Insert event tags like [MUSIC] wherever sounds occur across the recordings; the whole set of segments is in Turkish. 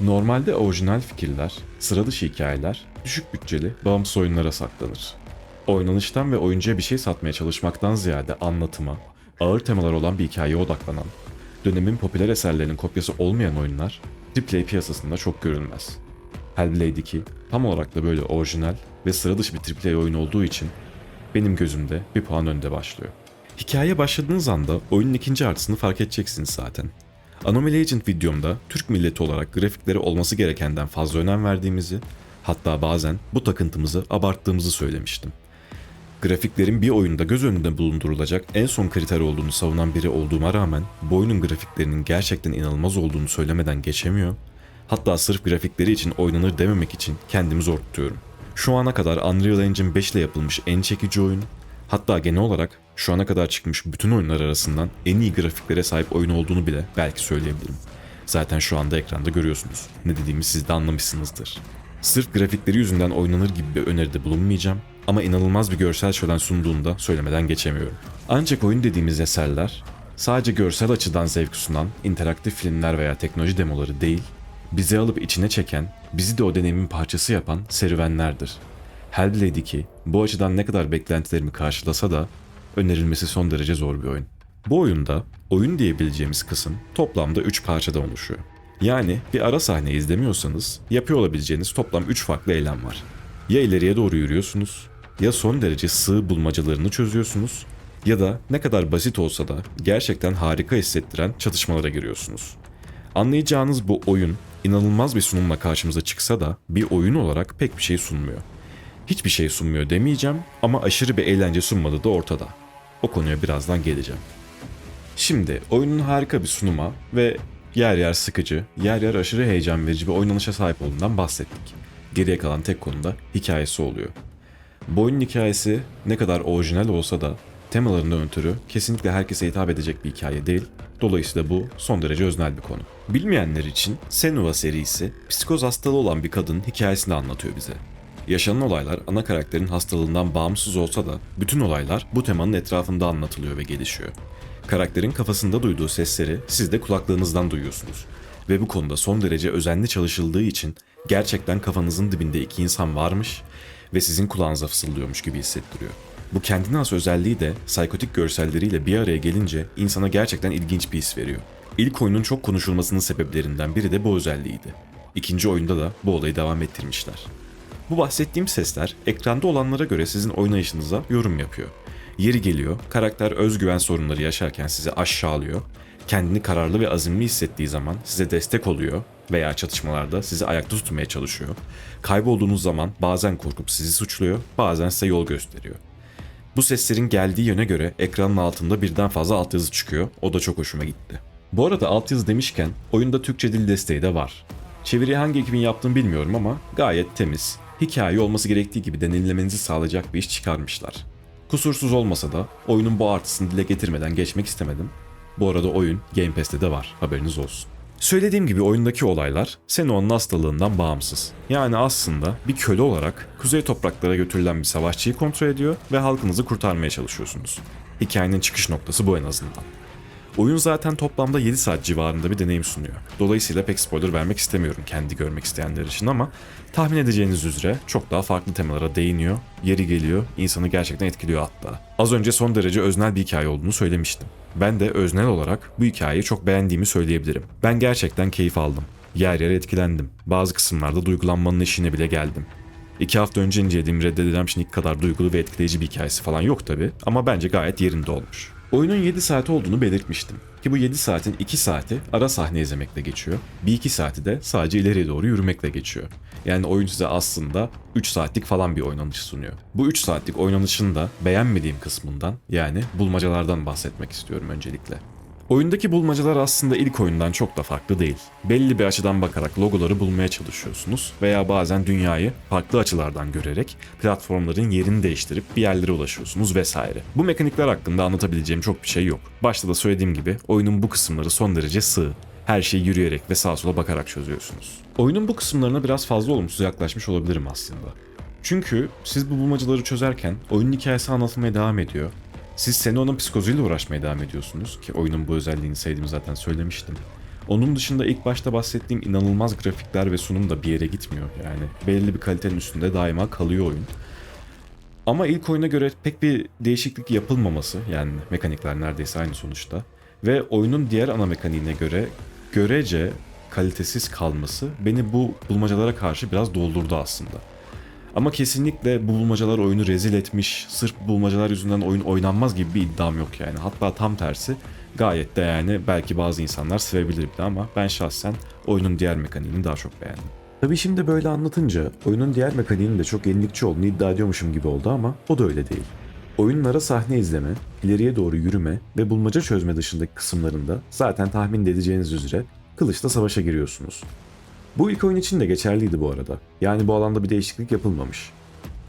Normalde orijinal fikirler, sıra dışı hikayeler, düşük bütçeli, bağımsız oyunlara saklanır. Oynanıştan ve oyuncuya bir şey satmaya çalışmaktan ziyade anlatıma, ağır temalar olan bir hikayeye odaklanan, dönemin popüler eserlerinin kopyası olmayan oyunlar AAA piyasasında çok görülmez. Hellblade 2 tam olarak da böyle orijinal ve sıra dışı bir AAA oyun olduğu için benim gözümde bir puan önde başlıyor. Hikaye başladığınız anda oyunun ikinci artısını fark edeceksiniz zaten. Anomaly Agent videomda Türk milleti olarak grafiklere olması gerekenden fazla önem verdiğimizi, hatta bazen bu takıntımızı abarttığımızı söylemiştim. Grafiklerin bir oyunda göz önünde bulundurulacak en son kriter olduğunu savunan biri olduğuma rağmen bu oyunun grafiklerinin gerçekten inanılmaz olduğunu söylemeden geçemiyor. Hatta sırf grafikleri için oynanır dememek için kendimi zor tutuyorum. Şu ana kadar Unreal Engine 5 ile yapılmış en çekici oyun, hatta genel olarak şu ana kadar çıkmış bütün oyunlar arasından en iyi grafiklere sahip oyun olduğunu bile belki söyleyebilirim. Zaten şu anda ekranda görüyorsunuz. Ne dediğimi siz de anlamışsınızdır. Sırf grafikleri yüzünden oynanır gibi bir öneride bulunmayacağım ama inanılmaz bir görsel şölen sunduğunda söylemeden geçemiyorum. Ancak oyun dediğimiz eserler sadece görsel açıdan zevk sunan interaktif filmler veya teknoloji demoları değil, bizi alıp içine çeken, bizi de o deneyimin parçası yapan serüvenlerdir. Hellblade 2 bu açıdan ne kadar beklentilerimi karşılasa da önerilmesi son derece zor bir oyun. Bu oyunda oyun diyebileceğimiz kısım toplamda 3 parçadan oluşuyor. Yani bir ara sahne izlemiyorsanız yapıyor olabileceğiniz toplam 3 farklı eylem var. Ya ileriye doğru yürüyorsunuz, ya son derece sığ bulmacalarını çözüyorsunuz ya da ne kadar basit olsa da gerçekten harika hissettiren çatışmalara giriyorsunuz. Anlayacağınız bu oyun inanılmaz bir sunumla karşımıza çıksa da bir oyun olarak pek bir şey sunmuyor. Hiçbir şey sunmuyor demeyeceğim ama aşırı bir eğlence sunmadığı da ortada. O konuya birazdan geleceğim. Şimdi oyunun harika bir sunuma ve yer yer sıkıcı, yer yer aşırı heyecan verici bir oynanışa sahip olduğundan bahsettik. Geriye kalan tek konu da hikayesi oluyor. Bu hikayesi ne kadar orijinal olsa da temalarından ötürü kesinlikle herkese hitap edecek bir hikaye değil. Dolayısıyla bu son derece öznel bir konu. Bilmeyenler için Senua serisi psikoz hastalığı olan bir kadının hikayesini anlatıyor bize. Yaşanan olaylar ana karakterin hastalığından bağımsız olsa da bütün olaylar bu temanın etrafında anlatılıyor ve gelişiyor. Karakterin kafasında duyduğu sesleri siz de kulaklarınızdan duyuyorsunuz. Ve bu konuda son derece özenli çalışıldığı için gerçekten kafanızın dibinde iki insan varmış ve sizin kulağınıza fısıldıyormuş gibi hissettiriyor. Bu kendine has özelliği de psikotik görselleriyle bir araya gelince insana gerçekten ilginç bir his veriyor. İlk oyunun çok konuşulmasının sebeplerinden biri de bu özelliğiydi. İkinci oyunda da bu olayı devam ettirmişler. Bu bahsettiğim sesler ekranda olanlara göre sizin oynayışınıza yorum yapıyor. Yeri geliyor, karakter özgüven sorunları yaşarken sizi aşağılıyor, kendini kararlı ve azimli hissettiği zaman size destek oluyor veya çatışmalarda sizi ayakta tutmaya çalışıyor. Kaybolduğunuz zaman bazen korkup sizi suçluyor, bazen size yol gösteriyor. Bu seslerin geldiği yöne göre ekranın altında birden fazla altyazı çıkıyor. O da çok hoşuma gitti. Bu arada altyazı demişken oyunda Türkçe dil desteği de var. Çeviriyi hangi ekibin yaptığını bilmiyorum ama gayet temiz. Hikaye olması gerektiği gibi deneyimlemenizi sağlayacak bir iş çıkarmışlar. Kusursuz olmasa da oyunun bu artısını dile getirmeden geçmek istemedim. Bu arada oyun Game Pass'te de var haberiniz olsun. Söylediğim gibi oyundaki olaylar Senoa'nın hastalığından bağımsız. Yani aslında bir köle olarak kuzey topraklara götürülen bir savaşçıyı kontrol ediyor ve halkınızı kurtarmaya çalışıyorsunuz. Hikayenin çıkış noktası bu en azından. Oyun zaten toplamda 7 saat civarında bir deneyim sunuyor. Dolayısıyla pek spoiler vermek istemiyorum kendi görmek isteyenler için ama tahmin edeceğiniz üzere çok daha farklı temalara değiniyor, yeri geliyor, insanı gerçekten etkiliyor hatta. Az önce son derece öznel bir hikaye olduğunu söylemiştim. Ben de öznel olarak bu hikayeyi çok beğendiğimi söyleyebilirim. Ben gerçekten keyif aldım. Yer yer etkilendim. Bazı kısımlarda duygulanmanın eşiğine bile geldim. İki hafta önce incelediğim Red Dead Redemption 2 kadar duygulu ve etkileyici bir hikayesi falan yok tabi ama bence gayet yerinde olmuş. Oyunun 7 saat olduğunu belirtmiştim. Ki bu 7 saatin 2 saati ara sahne izlemekle geçiyor. Bir 2 saati de sadece ileriye doğru yürümekle geçiyor. Yani oyun size aslında 3 saatlik falan bir oynanış sunuyor. Bu 3 saatlik oynanışın da beğenmediğim kısmından yani bulmacalardan bahsetmek istiyorum öncelikle. Oyundaki bulmacalar aslında ilk oyundan çok da farklı değil. Belli bir açıdan bakarak logoları bulmaya çalışıyorsunuz veya bazen dünyayı farklı açılardan görerek platformların yerini değiştirip bir yerlere ulaşıyorsunuz vesaire. Bu mekanikler hakkında anlatabileceğim çok bir şey yok. Başta da söylediğim gibi oyunun bu kısımları son derece sığ. Her şeyi yürüyerek ve sağa sola bakarak çözüyorsunuz. Oyunun bu kısımlarına biraz fazla olumsuz yaklaşmış olabilirim aslında. Çünkü siz bu bulmacaları çözerken oyunun hikayesi anlatılmaya devam ediyor siz Senoa'nın psikozuyla uğraşmaya devam ediyorsunuz ki oyunun bu özelliğini sevdiğimi zaten söylemiştim. Onun dışında ilk başta bahsettiğim inanılmaz grafikler ve sunum da bir yere gitmiyor. Yani belirli bir kalitenin üstünde daima kalıyor oyun. Ama ilk oyuna göre pek bir değişiklik yapılmaması yani mekanikler neredeyse aynı sonuçta ve oyunun diğer ana mekaniğine göre görece kalitesiz kalması beni bu bulmacalara karşı biraz doldurdu aslında. Ama kesinlikle bu bulmacalar oyunu rezil etmiş, sırf bu bulmacalar yüzünden oyun oynanmaz gibi bir iddiam yok yani. Hatta tam tersi gayet de yani belki bazı insanlar sevebilir bile ama ben şahsen oyunun diğer mekaniğini daha çok beğendim. Tabii şimdi böyle anlatınca oyunun diğer mekaniğinin de çok yenilikçi olduğunu iddia ediyormuşum gibi oldu ama o da öyle değil. Oyunun ara sahne izleme, ileriye doğru yürüme ve bulmaca çözme dışındaki kısımlarında zaten tahmin de edeceğiniz üzere kılıçla savaşa giriyorsunuz. Bu ilk oyun için de geçerliydi bu arada. Yani bu alanda bir değişiklik yapılmamış.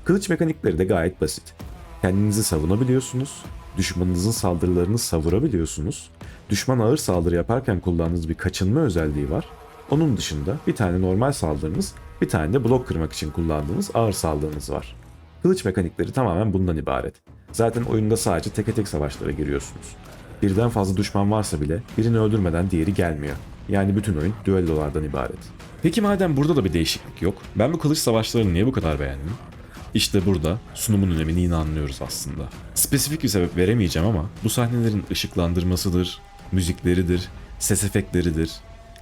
Kılıç mekanikleri de gayet basit. Kendinizi savunabiliyorsunuz, düşmanınızın saldırılarını savurabiliyorsunuz, düşman ağır saldırı yaparken kullandığınız bir kaçınma özelliği var. Onun dışında bir tane normal saldırınız, bir tane de blok kırmak için kullandığınız ağır saldırınız var. Kılıç mekanikleri tamamen bundan ibaret. Zaten oyunda sadece teke tek savaşlara giriyorsunuz. Birden fazla düşman varsa bile birini öldürmeden diğeri gelmiyor. Yani bütün oyun düellolardan ibaret. Peki madem burada da bir değişiklik yok, ben bu kılıç savaşlarını niye bu kadar beğendim? İşte burada sunumun önemini yine anlıyoruz aslında. Spesifik bir sebep veremeyeceğim ama bu sahnelerin ışıklandırmasıdır, müzikleridir, ses efektleridir,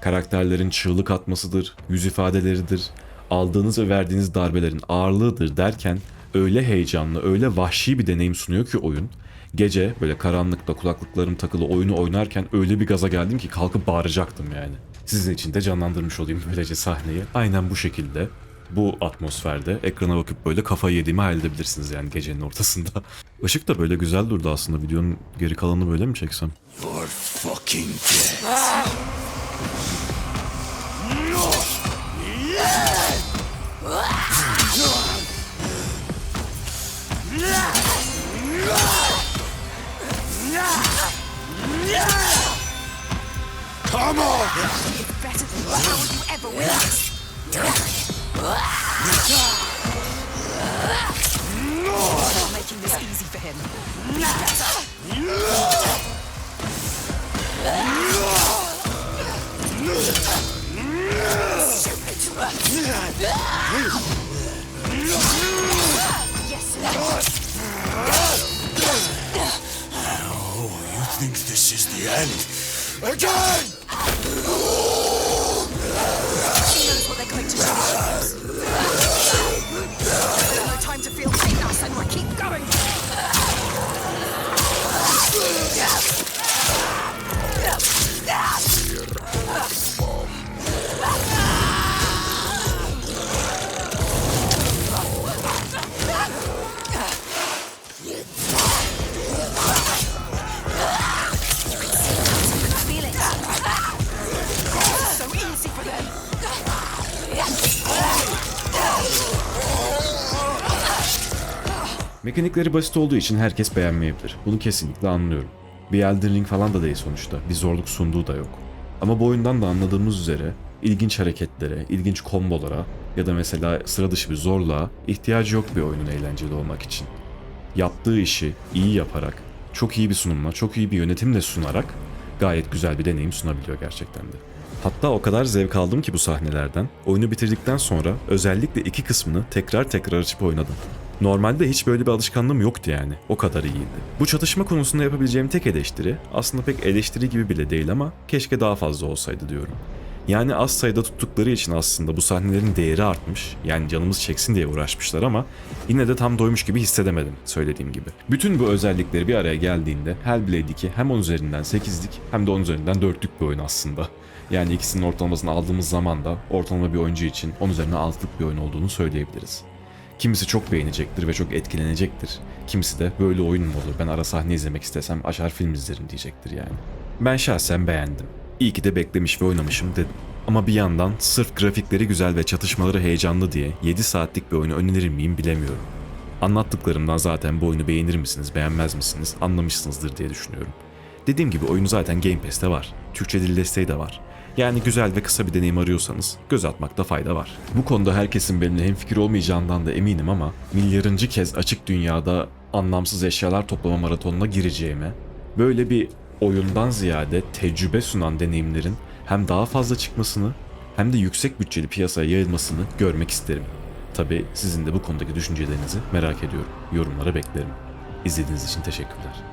karakterlerin çığlık atmasıdır, yüz ifadeleridir, aldığınız ve verdiğiniz darbelerin ağırlığıdır derken öyle heyecanlı, öyle vahşi bir deneyim sunuyor ki oyun. Gece böyle karanlıkta kulaklıklarım takılı oyunu oynarken öyle bir gaza geldim ki kalkıp bağıracaktım yani. Sizin için de canlandırmış olayım böylece sahneyi. Aynen bu şekilde bu atmosferde ekrana bakıp böyle kafayı yediğimi hayal edebilirsiniz yani gecenin ortasında. [LAUGHS] Işık da böyle güzel durdu aslında. Videonun geri kalanını böyle mi çeksem? You're fucking dead. [LAUGHS] this is the end? Again! she knows what they're going to do. No time to feel pain now, Senra. Keep going. Feel Mekanikleri basit olduğu için herkes beğenmeyebilir. Bunu kesinlikle anlıyorum. Bir Elden Ring falan da değil sonuçta. Bir zorluk sunduğu da yok. Ama bu oyundan da anladığımız üzere ilginç hareketlere, ilginç kombolara ya da mesela sıra dışı bir zorluğa ihtiyacı yok bir oyunun eğlenceli olmak için. Yaptığı işi iyi yaparak, çok iyi bir sunumla, çok iyi bir yönetimle sunarak gayet güzel bir deneyim sunabiliyor gerçekten de. Hatta o kadar zevk aldım ki bu sahnelerden, oyunu bitirdikten sonra özellikle iki kısmını tekrar tekrar açıp oynadım. Normalde hiç böyle bir alışkanlığım yoktu yani. O kadar iyiydi. Bu çatışma konusunda yapabileceğim tek eleştiri aslında pek eleştiri gibi bile değil ama keşke daha fazla olsaydı diyorum. Yani az sayıda tuttukları için aslında bu sahnelerin değeri artmış. Yani canımız çeksin diye uğraşmışlar ama yine de tam doymuş gibi hissedemedim söylediğim gibi. Bütün bu özellikleri bir araya geldiğinde Hellblade 2 hem 10 üzerinden 8'lik hem de 10 üzerinden 4'lük bir oyun aslında. Yani ikisinin ortalamasını aldığımız zaman da ortalama bir oyuncu için 10 üzerinden 6'lık bir oyun olduğunu söyleyebiliriz. Kimisi çok beğenecektir ve çok etkilenecektir. Kimisi de böyle oyun mu olur ben ara sahne izlemek istesem açar film izlerim diyecektir yani. Ben şahsen beğendim. İyi ki de beklemiş ve oynamışım dedim. Ama bir yandan sırf grafikleri güzel ve çatışmaları heyecanlı diye 7 saatlik bir oyunu önerir miyim bilemiyorum. Anlattıklarımdan zaten bu oyunu beğenir misiniz, beğenmez misiniz anlamışsınızdır diye düşünüyorum. Dediğim gibi oyun zaten Game Pass'te var. Türkçe dil desteği de var. Yani güzel ve kısa bir deneyim arıyorsanız göz atmakta fayda var. Bu konuda herkesin benimle hemfikir olmayacağından da eminim ama milyarıncı kez açık dünyada anlamsız eşyalar toplama maratonuna gireceğime, böyle bir oyundan ziyade tecrübe sunan deneyimlerin hem daha fazla çıkmasını hem de yüksek bütçeli piyasaya yayılmasını görmek isterim. Tabi sizin de bu konudaki düşüncelerinizi merak ediyorum. Yorumlara beklerim. İzlediğiniz için teşekkürler.